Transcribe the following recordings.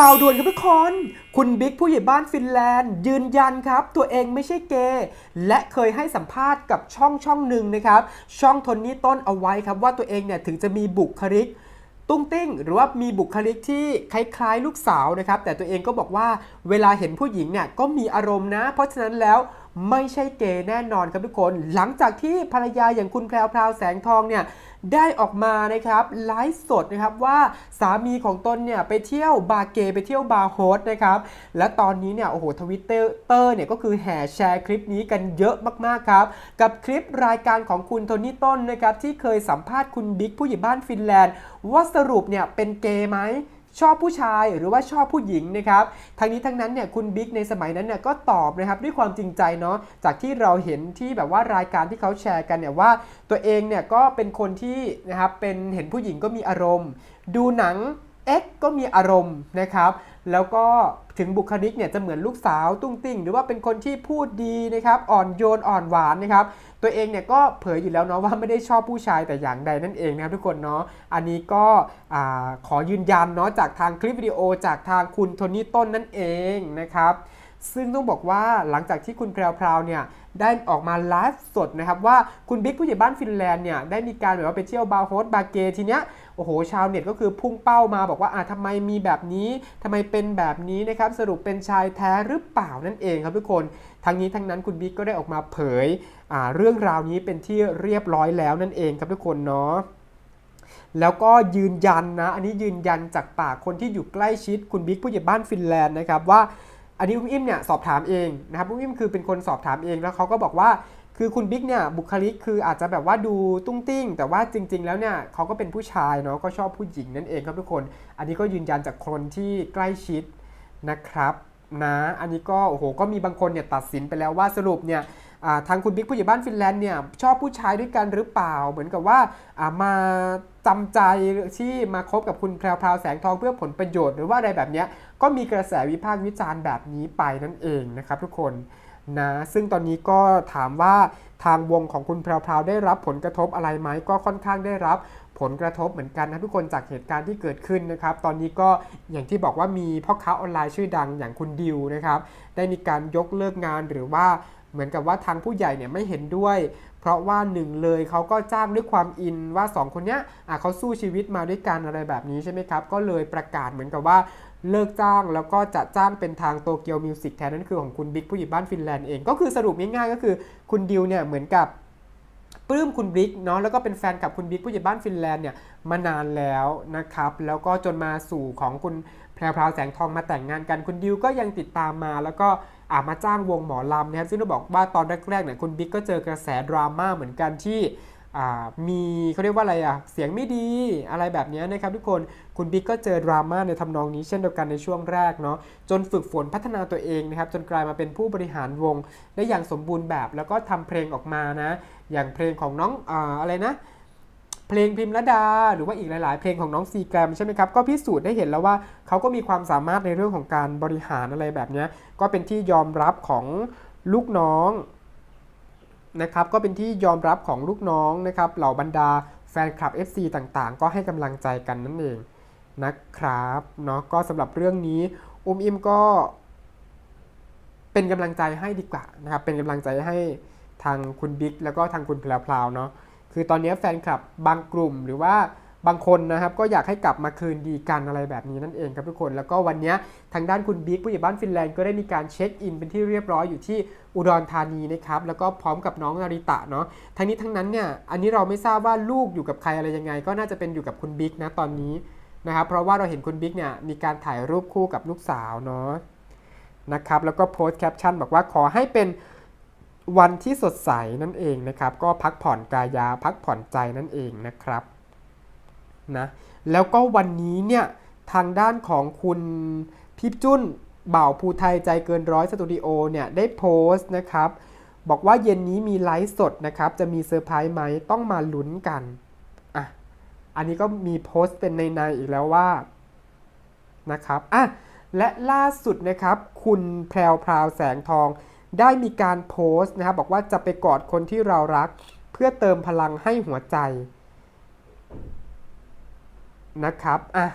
ข่าวด่วนครับทุกคน คุณบิ๊กผู้ใหญ่บ้านฟินแลนด์ ยืนยันครับ ตัวเองไม่ใช่เกย์และเคยให้สัมภาษณ์กับช่องช่องหนึ่งนะครับ ช่องทนนี้ต้นเอาไว้ครับว่าตัวเองเนี่ยถึงจะมีบุคลิก ตุ้งติ้ง หรือว่ามีบุคลิกที่คล้ายๆลูกสาวนะครับ แต่ตัวเองก็บอกว่าเวลาเห็นผู้หญิงเนี่ยก็มีอารมณ์นะ เพราะฉะนั้นแล้ว ไม่ใช่เกย์แน่นอนครับทุกคน หลังจากที่ภรรยาอย่างคุณแพรวพราวแสงทองเนี่ยได้ออกมานะครับไลฟ์สดนะครับว่าสามีของตนเนี่ยไปเที่ยวบาร์เกย์ไปเที่ยวบาร์โฮสนะครับและตอนนี้เนี่ยโอ้โหทวิตเตอร์เตอร์เนี่ยก็คือแห่แชร์คลิปนี้กันเยอะมากๆครับ กับคลิปรายการของคุณโทนี่ต้นนะครับที่เคยสัมภาษณ์คุณบิ๊กผู้ใหญ่บ้านฟินแลนด์ ว่าสรุปเนี่ยเป็นเกย์ไหม ชอบผู้ชายหรือว่าชอบผู้หญิงนะครับทั้งนี้ทั้งนั้นเนี่ยคุณบิ๊กในสมัยนั้นเนี่ยก็ตอบนะครับด้วยความจริงใจเนาะจากที่เราเห็นที่แบบว่ารายการที่เขาแชร์กันเนี่ยว่า ตัวเองเนี่ยก็เป็นคนที่นะครับเป็นเห็นผู้หญิงก็มีอารมณ์ ดูหนัง X ก็มีอารมณ์นะครับ แล้วก็ถึงบุคลิกเนี่ยจะเหมือนลูกสาวตุ้งติ้งหรือว่าเป็นคนที่พูดดีนะครับ อ่อนโยนอ่อนหวานนะครับ ตัวเองเนี่ยก็เผยอยู่แล้วเนาะว่าไม่ได้ชอบผู้ชายแต่อย่างใดนั่นเองนะครับทุกคนเนาะ อันนี้ก็ขอยืนยันเนาะจากทางคลิปวิดีโอจากทางคุณโทนี่ต้นนั่นเองนะครับซึ่งต้องบอกว่าหลังจากที่คุณแพรวๆเนี่ยได้ออกมาไลฟ์สดนะครับว่าคุณบิ๊กผู้ใหญ่บ้านฟินแลนด์เนี่ยได้มีการแบบว่าไปเที่ยวบาร์โฮสบาร์เกทีเนี้ย โอ้โห ชาวเน็ตก็คือพุ่งเป้ามาบอกว่าอะทำไมมีแบบนี้ทำไมเป็นแบบนี้นะครับ สรุปเป็นชายแท้หรือเปล่านั่นเองครับทุกคน ทั้งนี้ทั้งนั้นคุณบิ๊กก็ได้ออกมาเผยอ่าเรื่องราวนี้เป็นที่เรียบร้อยแล้วนั่นเองครับทุกคนเนาะแล้วก็ยืนยันนะ อันนี้ยืนยันจากปากคนที่อยู่ใกล้ชิดคุณบิ๊กผู้ใหญ่บ้านฟินแลนด์นะครับว่าอันนี้อุ้มอิ่มเนี่ยสอบถามเองนะครับอุ้มอิ่มคือเป็นคนสอบถามเองแล้วเขาก็บอกว่า คือคุณบิ๊กเนี่ยบุคลิกคืออาจจะแบบว่าดูตุ้งติ้ง แต่ว่าจริง ๆ แล้วเนี่ยเขาก็เป็นผู้ชายเนาะก็ชอบผู้หญิงนั่นเองครับทุกคน อันนี้ก็ยืนยันจากคนที่ใกล้ชิดนะครับนะอันนี้ก็โอ้โหก็มีบางคนเนี่ยตัดสินไปแล้วว่าสรุปเนี่ยทางคุณบิ๊กผู้ใหญ่บ้านฟินแลนด์เนี่ยชอบผู้ชายด้วยกันหรือเปล่า เหมือนกับว่ามาจำใจที่มาคบกับคุณแพรวพราวแสงทองเพื่อผลประโยชน์หรือว่าอะไรแบบเนี้ยก็มีกระแสวิพากษ์วิจารณ์แบบนี้ไปนั่นเองนะครับทุกคน นะซึ่งตอนนี้ก็ถามว่าทางวงของคุณแพรวพราวได้รับผลกระทบอะไรไหมก็ค่อนข้างได้รับผลกระทบเหมือนกันนะทุกคนจากเหตุการณ์ที่เกิดขึ้นนะครับ ตอนนี้ก็อย่างที่บอกว่ามีพ่อค้าออนไลน์ชื่อดังอย่างคุณดิวนะครับ ได้มีการยกเลิกงานหรือว่าเหมือนกับว่าทางผู้ใหญ่เนี่ยไม่เห็นด้วย เพราะว่าหนึ่งเลยเขาก็จ้างด้วยความอินว่า 2 คนเนี้ยเขาสู้ชีวิตมาด้วยกันอะไรแบบนี้ใช่ไหมครับ ก็เลยประกาศเหมือนกับว่า เลิกจ้างแล้วก็จะจ้างเป็นทางโตเกียวมิวสิกแทนนั่นคือของคุณบิ๊กผู้ใหญ่บ้านฟินแลนด์เอง ก็คือสรุปง่ายๆก็คือคุณดิวเนี่ยเหมือนกับปลื้มคุณบิ๊กเนาะแล้วก็เป็นแฟนกับคุณบิ๊กผู้ใหญ่บ้านฟินแลนด์เนี่ยมานานแล้วนะครับ แล้วก็จนมาสู่ของคุณแพรวพราวแสงทองมาแต่งงานกันคุณดิวก็ยังติดตามมา แล้วก็อามาจ้างวงหมอลำนะครับซึ่งต้องบอกว่าตอนแรกๆเนี่ยคุณบิ๊กก็เจอกระแสดราม่าเหมือนกันที่ มีเขาเรียกว่าอะไรอะเสียงไม่ดีอะไรแบบนี้นะครับทุกคนคุณบิ๊กก็เจอดราม่าในทำนองนี้เช่นเดียวกันในช่วงแรกเนาะจนฝึกฝนพัฒนาตัวเองนะครับจนกลายมาเป็นผู้บริหารวง ได้อย่างสมบูรณ์แบบ แล้วก็ทำเพลงออกมานะ อย่างเพลงของน้องออะไรนะเพลงพิมพ์ระดา หรือว่าอีกหลาย ๆ เพลงของน้องซีแกรมใช่ไหมครับ ก็พิสูจน์ได้เห็นแล้วว่าเขาก็มีความสามารถในเรื่องของการบริหารอะไรแบบนี้ก็เป็นที่ยอมรับของลูกน้อง นะครับก็เป็นที่ยอมรับของลูกน้องนะครับเหล่าบรรดาแฟนคลับ FC ต่างๆ ก็ให้กำลังใจกันนั่นเองนะครับเนาะก็สำหรับเรื่องนี้อุ้มอิมก็ เป็นกำลังใจให้ดีกว่านะครับเป็นกำลังใจให้ทางคุณบิ๊กแล้วก็ทางคุณแพรวๆเนาะคือตอนนี้แฟนคลับบางกลุ่มหรือว่า บางคนนะครับก็อยากให้กลับมาคืนดีกันอะไรแบบนี้นั่นเองครับทุกคน แล้วก็วันนี้ทางด้านคุณบิ๊กผู้ใหญ่บ้านฟินแลนด์ก็ได้มีการเช็คอินเป็นที่เรียบร้อยอยู่ที่อุดรธานีนะครับแล้วก็พร้อมกับน้องนาริตะเนาะทั้งนี้ทั้งนั้นเนี่ยอันนี้เราไม่ทราบว่าลูกอยู่กับใครอะไรยังไง ก็น่าจะเป็นอยู่กับคุณบิ๊กนะตอนนี้นะครับเพราะว่าเราเห็นคุณบิ๊กเนี่ยมีการถ่ายรูปคู่กับลูกสาวเนาะนะครับแล้วก็โพสต์แคปชั่นบอกว่าขอให้เป็นวันที่สดใสนั่นเองนะครับ ก็พักผ่อนกายาพักผ่อนใจนั่นเองนะครับ นะแล้วก็วันนี้เนี่ยทางด้านของคุณพิบจุ้นบ่าวภูไทยใจเกินร้อยสตูดิโอเนี่ยได้โพสต์นะครับ บอกว่าเย็นนี้มีไลฟ์สดนะครับ จะมีเซอร์ไพรส์ไหมต้องมาลุ้นกันอะอันนี้ก็มีโพสต์เป็นในในอีกแล้วว่านะครับอะและล่าสุดนะครับคุณแพรวพราวแสงทอง ได้มีการโพสต์นะครับบอกว่าจะไปกอดคนที่เรารัก เพื่อเติมพลังให้หัวใจ นะครับอะ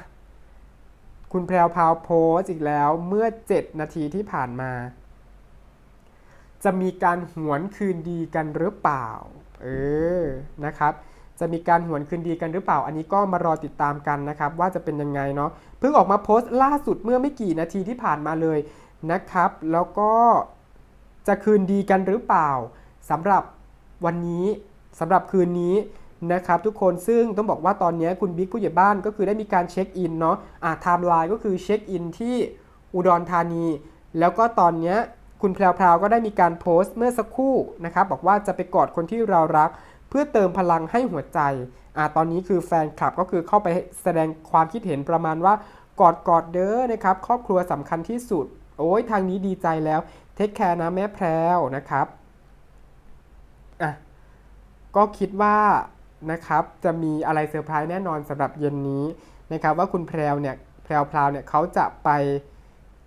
คุณแพรวพาวโพสอีกแล้วเมื่อ 7 นาทีที่ผ่านมา จะมีการหวนคืนดีกันหรือเปล่า เออ นะครับ จะมีการหวนคืนดีกันหรือเปล่า อันนี้ก็มารอติดตามกันนะครับ ว่าจะเป็นยังไงเนาะ เพิ่งออกมาโพสต์ล่าสุดเมื่อไม่กี่นาทีที่ผ่านมาเลยนะครับ แล้วก็จะคืนดีกันหรือเปล่าสำหรับวันนี้สำหรับคืนนี้ นะครับทุกคนซึ่งต้องบอกว่าตอนนี้คุณบิ๊กผู้ใหญ่บ้านก็คือได้มีการเช็คอินเนาะอ่าไทม์ไลน์ก็คือเช็คอินที่อุดรธานี แล้วก็ตอนนี้คุณแพรวๆก็ได้มีการโพสต์เมื่อสักครู่นะครับบอกว่าจะไปกอดคนที่เรารัก เพื่อเติมพลังให้หัวใจอ่าตอนนี้คือแฟนคลับก็คือเข้าไปแสดงความคิดเห็นประมาณว่ากอดกอดเด้อนะครับครอบครัวสำคัญที่สุด โอ้ยทางนี้ดีใจแล้วเทคแคร์นะแม่แพรวนะครับอะก็คิดว่า นะครับจะมีอะไรเซอร์ไพรส์แน่นอนสำหรับเย็นนี้นะครับว่าคุณแพรวเนี่ยแพรวพราวเนี่ยเขาจะไป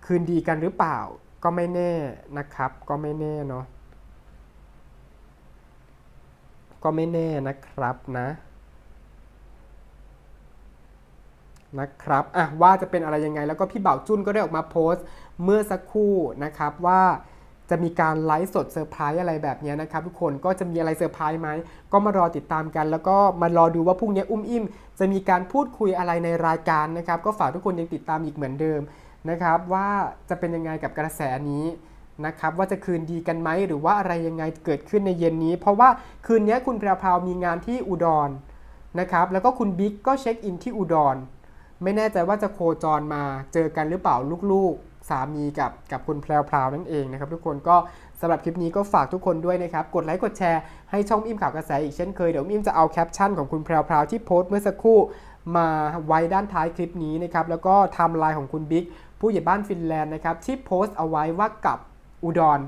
คืนดีกันหรือเปล่าก็ไม่แน่นะครับ ก็ไม่แน่เนาะก็ไม่แน่นะครับนะนะครับอะว่าจะเป็นอะไรยังไง แล้วก็พี่เบ่าจุ้นก็ได้ออกมาโพสต์เมื่อสักครู่นะครับว่า จะมีการไลฟ์สดเซอร์ไพรส์อะไรแบบนี้นะครับทุกคนก็จะมีอะไรเซอร์ไพรส์ไหมก็มารอติดตามกัน แล้วก็มารอดูว่าพรุ่งนี้อุ้มอิ่ม จะมีการพูดคุยอะไรในรายการนะครับ ก็ฝากทุกคนยังติดตามอีกเหมือนเดิมนะครับ ว่าจะเป็นยังไงกับกระแสนี้นะครับว่าจะคืนดีกันไหมหรือว่าอะไรยังไงเกิดขึ้นในเย็นนี้ เพราะว่าคืนนี้คุณแพรวพาวมีงานที่อุดรนะครับแล้วก็คุณบิ๊กก็เช็คอินที่อุดร ไม่แน่ใจว่าจะโคจรมาเจอกันหรือเปล่าลูกๆ สามีกับกับคุณแพรวพราวนั่นเองนะครับทุกคนก็สำหรับคลิปนี้ก็ฝากทุกคนด้วยนะครับ กดไลค์กดแชร์ให้ช่องอิ่มข่าวกระแสอีกเช่นเคย เดี๋ยวอิ่มจะเอาแคปชั่นของคุณแพรวพราวที่โพสต์เมื่อสักครู่มาไว้ด้านท้ายคลิปนี้นะครับแล้วก็ไทม์ไลน์ของคุณบิ๊กผู้ใหญ่บ้านฟินแลนด์นะครับที่โพสต์เอาไว้ว่ากับอุดร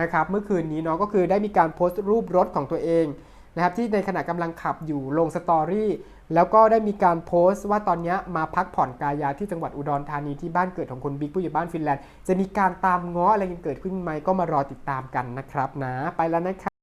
นะครับเมื่อคืนนี้เนาะก็คือได้มีการโพสต์รูปรถของตัวเอง นะครับที่ในขณะกำลังขับอยู่ลงสตอรี่แล้วก็ได้มีการโพสต์ว่าตอนนี้มาพักผ่อนกายาที่จังหวัดอุดรธานีที่บ้านเกิดของคุณบิ๊กผู้ใหญ่บ้านฟินแลนด์ จะมีการตามง้ออะไรกันเกิดขึ้นไหมก็มารอติดตามกันนะครับนะ ไปแล้วนะครับ